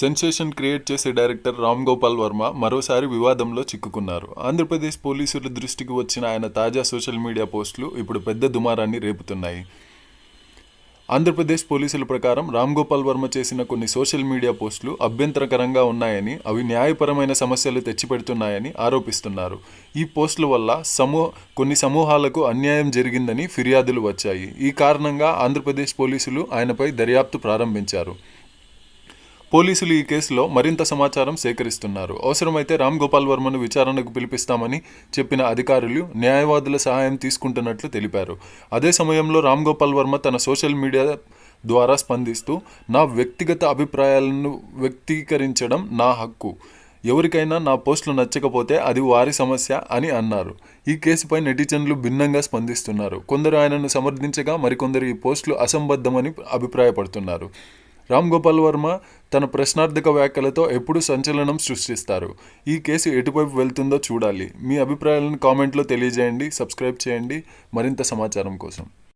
Sensation create చేసే director Ram Gopal Varma మరోసారి వివాదంలో చిక్కుకున్నారు. ఆంధ్రప్రదేశ్ పోలీసుల దృష్టికి వచ్చిన ఆయన తాజా సోషల్ మీడియా పోస్టులు ఇప్పుడు పెద్ద దుమారాన్ని రేపుతున్నాయి. ఆంధ్రప్రదేశ్ పోలీసుల ప్రకారం రామ్ గోపాల్ వర్మ చేసిన కొన్ని సోషల్ మీడియా పోస్టులు అభ్యంతరకరంగా ఉన్నాయని అవి న్యాయపరమైన సమస్యలు తెచ్చిపెడుతున్నాయని ఆరోపిస్తున్నారు. ఈ పోస్టుల వల్ల సమూహ కొన్ని సమూహాలకు అన్యాయం జరిగిందని ఫిర్యాదులు వచ్చాయి. ఈ కారణంగా ఆంధ్రప్రదేశ్ పోలీసులు ఆయనపై దర్యాప్తు ప్రారంభించారు. పోలీసులు ఈ కేసులో మరింత సమాచారం సేకరిస్తున్నారు. అవసరమైతే రామ్ గోపాల్ వర్మను విచారణకు పిలిపిస్తామని చెప్పిన అధికారులు న్యాయవాదుల సహాయం తీసుకుంటున్నట్లు తెలిపారు. అదే సమయంలో రామ్ గోపాల్ వర్మ తన సోషల్ మీడియా ద్వారా స్పందిస్తూ నా వ్యక్తిగత అభిప్రాయాలను వ్యక్తీకరించడం నా హక్కు. ఎవరికైనా నా పోస్టులు నచ్చకపోతే అది వారి సమస్య అని అన్నారు. ఈ కేసుపై నెటిజన్లు భిన్నంగా స్పందిస్తున్నారు. కొందరు ఆయనను సమర్థించగా మరికొందరు ఈ పోస్టులు అసంబద్ధమని అభిప్రాయపడుతున్నారు. రామ్ గోపాల్ వర్మ తన ప్రశ్నార్థక వ్యాఖ్యలతో ఎప్పుడు సంచలనం సృష్టిస్తారు. ఈ కేసు ఎటువైపు వెళ్తుందో చూడాలి. మీ అభిప్రాయాలను కామెంట్లో తెలియజేయండి సబ్స్క్రైబ్ చేయండి. మరింత సమాచారం కోసం.